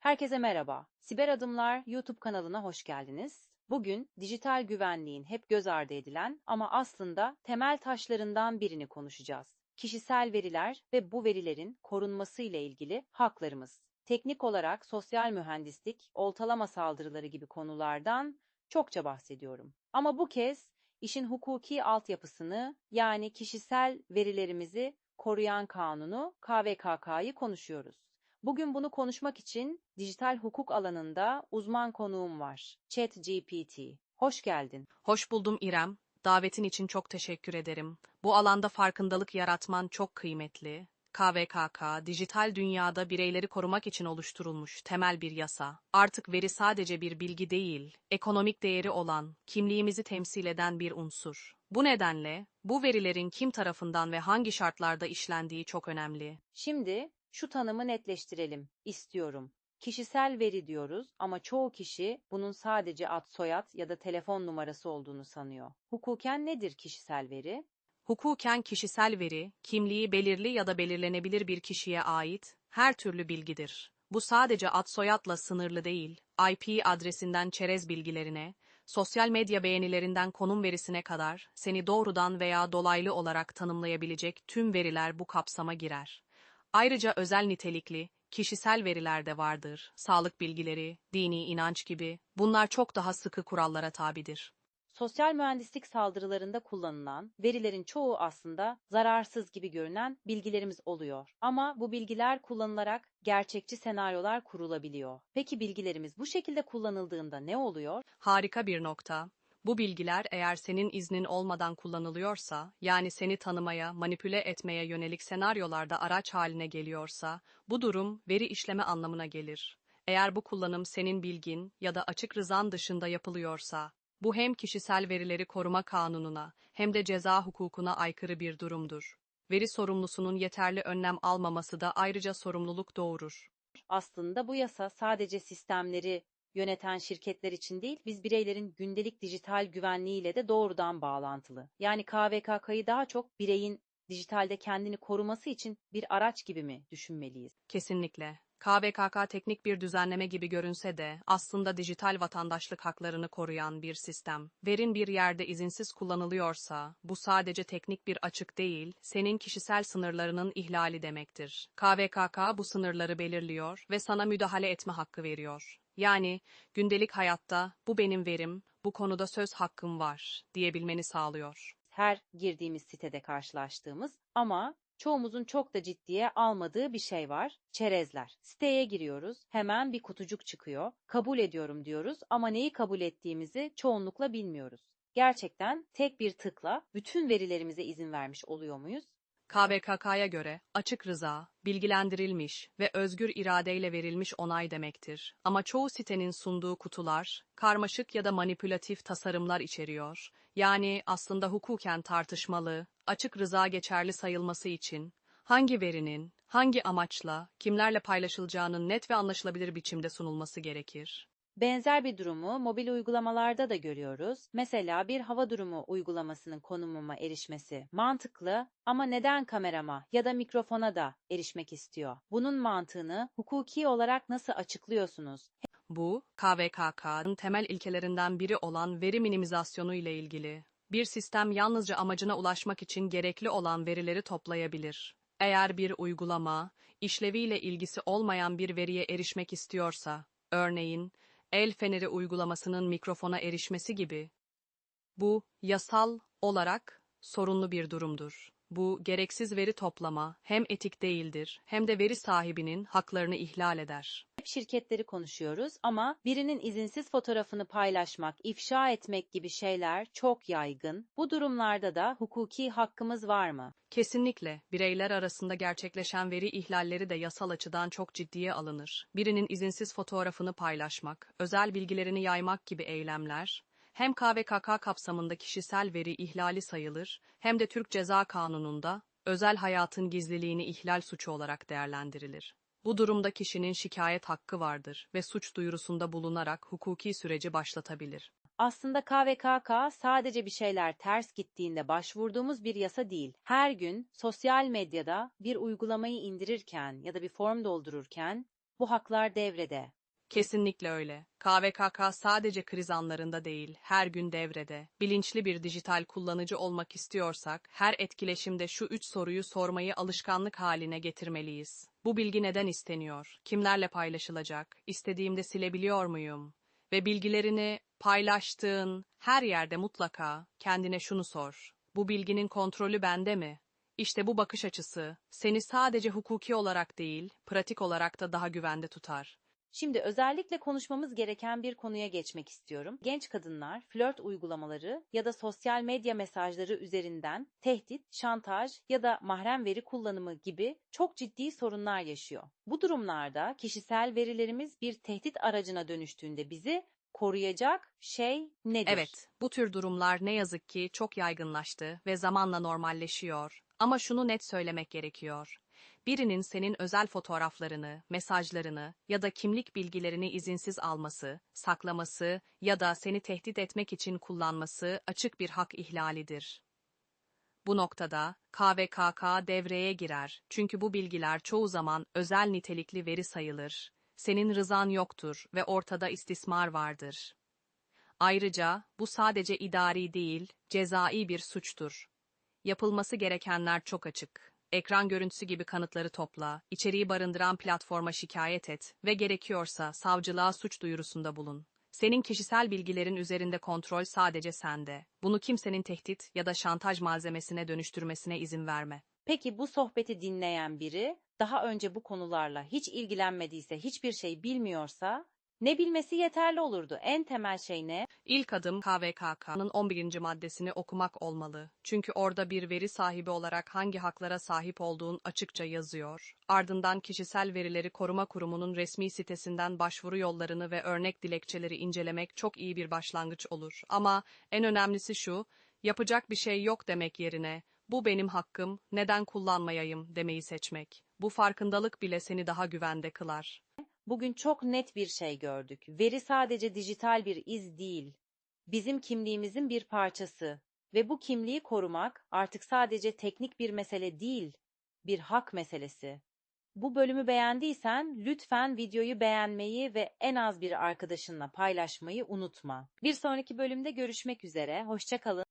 Herkese merhaba. Siber Adımlar YouTube kanalına hoş geldiniz. Bugün dijital güvenliğin hep göz ardı edilen ama aslında temel taşlarından birini konuşacağız. Kişisel veriler ve bu verilerin korunması ile ilgili haklarımız. Teknik olarak sosyal mühendislik, oltalama saldırıları gibi konulardan çokça bahsediyorum. Ama bu kez işin hukuki altyapısını yani kişisel verilerimizi koruyan kanunu KVKK'yı konuşuyoruz. Bugün bunu konuşmak için dijital hukuk alanında uzman konuğum var. ChatGPT. Hoş geldin. Hoş buldum İrem. Davetin için çok teşekkür ederim. Bu alanda farkındalık yaratman çok kıymetli. KVKK, dijital dünyada bireyleri korumak için oluşturulmuş temel bir yasa. Artık veri sadece bir bilgi değil, ekonomik değeri olan, kimliğimizi temsil eden bir unsur. Bu nedenle, bu verilerin kim tarafından ve hangi şartlarda işlendiği çok önemli. Şimdi şu tanımı netleştirelim istiyorum. Kişisel veri diyoruz ama çoğu kişi bunun sadece ad soyad ya da telefon numarası olduğunu sanıyor. Hukuken nedir kişisel veri? Hukuken kişisel veri, kimliği belirli ya da belirlenebilir bir kişiye ait her türlü bilgidir. Bu sadece ad soyadla sınırlı değil, IP adresinden çerez bilgilerine, sosyal medya beğenilerinden konum verisine kadar seni doğrudan veya dolaylı olarak tanımlayabilecek tüm veriler bu kapsama girer. Ayrıca özel nitelikli, kişisel veriler de vardır. Sağlık bilgileri, dini inanç gibi. Bunlar çok daha sıkı kurallara tabidir. Sosyal mühendislik saldırılarında kullanılan verilerin çoğu aslında zararsız gibi görünen bilgilerimiz oluyor. Ama bu bilgiler kullanılarak gerçekçi senaryolar kurulabiliyor. Peki bilgilerimiz bu şekilde kullanıldığında ne oluyor? Harika bir nokta. Bu bilgiler eğer senin iznin olmadan kullanılıyorsa, yani seni tanımaya, manipüle etmeye yönelik senaryolarda araç haline geliyorsa, bu durum veri işleme anlamına gelir. Eğer bu kullanım senin bilgin ya da açık rızan dışında yapılıyorsa, bu hem kişisel verileri koruma kanununa hem de ceza hukukuna aykırı bir durumdur. Veri sorumlusunun yeterli önlem almaması da ayrıca sorumluluk doğurur. Aslında bu yasa sadece sistemleri yöneten şirketler için değil, biz bireylerin gündelik dijital güvenliğiyle de doğrudan bağlantılı. Yani KVKK'yı daha çok bireyin dijitalde kendini koruması için bir araç gibi mi düşünmeliyiz? Kesinlikle. KVKK teknik bir düzenleme gibi görünse de aslında dijital vatandaşlık haklarını koruyan bir sistem. Verin bir yerde izinsiz kullanılıyorsa bu sadece teknik bir açık değil, senin kişisel sınırlarının ihlali demektir. KVKK bu sınırları belirliyor ve sana müdahale etme hakkı veriyor. Yani gündelik hayatta bu benim verim, bu konuda söz hakkım var diyebilmeni sağlıyor. Her girdiğimiz sitede karşılaştığımız ama çoğumuzun çok da ciddiye almadığı bir şey var. Çerezler. Siteye giriyoruz, hemen bir kutucuk çıkıyor. Kabul ediyorum diyoruz ama neyi kabul ettiğimizi çoğunlukla bilmiyoruz. Gerçekten tek bir tıkla bütün verilerimize izin vermiş oluyor muyuz? KVKK'ya göre açık rıza, bilgilendirilmiş ve özgür iradeyle verilmiş onay demektir. Ama çoğu sitenin sunduğu kutular, karmaşık ya da manipülatif tasarımlar içeriyor. Yani aslında hukuken tartışmalı, açık rıza geçerli sayılması için hangi verinin, hangi amaçla, kimlerle paylaşılacağının net ve anlaşılabilir biçimde sunulması gerekir. Benzer bir durumu mobil uygulamalarda da görüyoruz. Mesela bir hava durumu uygulamasının konumuma erişmesi mantıklı ama neden kamerama ya da mikrofona da erişmek istiyor? Bunun mantığını hukuki olarak nasıl açıklıyorsunuz? Bu, KVKK'nın temel ilkelerinden biri olan veri minimizasyonu ile ilgili. Bir sistem yalnızca amacına ulaşmak için gerekli olan verileri toplayabilir. Eğer bir uygulama, işleviyle ilgisi olmayan bir veriye erişmek istiyorsa, örneğin el feneri uygulamasının mikrofona erişmesi gibi. Bu, yasal olarak sorunlu bir durumdur. Bu, gereksiz veri toplama hem etik değildir hem de veri sahibinin haklarını ihlal eder. Hep şirketleri konuşuyoruz ama birinin izinsiz fotoğrafını paylaşmak, ifşa etmek gibi şeyler çok yaygın. Bu durumlarda da hukuki hakkımız var mı? Kesinlikle bireyler arasında gerçekleşen veri ihlalleri de yasal açıdan çok ciddiye alınır. Birinin izinsiz fotoğrafını paylaşmak, özel bilgilerini yaymak gibi eylemler hem KVKK kapsamında kişisel veri ihlali sayılır hem de Türk Ceza Kanunu'nda özel hayatın gizliliğini ihlal suçu olarak değerlendirilir. Bu durumda kişinin şikayet hakkı vardır ve suç duyurusunda bulunarak hukuki süreci başlatabilir. Aslında KVKK sadece bir şeyler ters gittiğinde başvurduğumuz bir yasa değil. Her gün sosyal medyada bir uygulamayı indirirken ya da bir form doldururken bu haklar devrede. Kesinlikle öyle. KVKK sadece kriz anlarında değil, her gün devrede. Bilinçli bir dijital kullanıcı olmak istiyorsak, her etkileşimde şu üç soruyu sormayı alışkanlık haline getirmeliyiz. Bu bilgi neden isteniyor? Kimlerle paylaşılacak? İstediğimde silebiliyor muyum? Ve bilgilerini paylaştığın her yerde mutlaka kendine şunu sor. Bu bilginin kontrolü bende mi? İşte bu bakış açısı seni sadece hukuki olarak değil, pratik olarak da daha güvende tutar. Şimdi özellikle konuşmamız gereken bir konuya geçmek istiyorum. Genç kadınlar flört uygulamaları ya da sosyal medya mesajları üzerinden tehdit, şantaj ya da mahrem veri kullanımı gibi çok ciddi sorunlar yaşıyor. Bu durumlarda kişisel verilerimiz bir tehdit aracına dönüştüğünde bizi koruyacak şey nedir? Evet, bu tür durumlar ne yazık ki çok yaygınlaştı ve zamanla normalleşiyor. Ama şunu net söylemek gerekiyor. Birinin senin özel fotoğraflarını, mesajlarını ya da kimlik bilgilerini izinsiz alması, saklaması ya da seni tehdit etmek için kullanması açık bir hak ihlalidir. Bu noktada KVKK devreye girer çünkü bu bilgiler çoğu zaman özel nitelikli veri sayılır. Senin rızan yoktur ve ortada istismar vardır. Ayrıca bu sadece idari değil, cezai bir suçtur. Yapılması gerekenler çok açık. Ekran görüntüsü gibi kanıtları topla, içeriği barındıran platforma şikayet et ve gerekiyorsa savcılığa suç duyurusunda bulun. Senin kişisel bilgilerin üzerinde kontrol sadece sende. Bunu kimsenin tehdit ya da şantaj malzemesine dönüştürmesine izin verme. Peki bu sohbeti dinleyen biri daha önce bu konularla hiç ilgilenmediyse, hiçbir şey bilmiyorsa ne bilmesi yeterli olurdu? En temel şey ne? İlk adım KVKK'nın 11. maddesini okumak olmalı. Çünkü orada bir veri sahibi olarak hangi haklara sahip olduğun açıkça yazıyor. Ardından Kişisel Verileri Koruma Kurumu'nun resmi sitesinden başvuru yollarını ve örnek dilekçeleri incelemek çok iyi bir başlangıç olur. Ama en önemlisi şu, yapacak bir şey yok demek yerine bu benim hakkım, neden kullanmayayım demeyi seçmek. Bu farkındalık bile seni daha güvende kılar. Bugün çok net bir şey gördük. Veri sadece dijital bir iz değil. Bizim kimliğimizin bir parçası ve bu kimliği korumak artık sadece teknik bir mesele değil, bir hak meselesi. Bu bölümü beğendiysen lütfen videoyu beğenmeyi ve en az bir arkadaşınla paylaşmayı unutma. Bir sonraki bölümde görüşmek üzere. Hoşça kalın.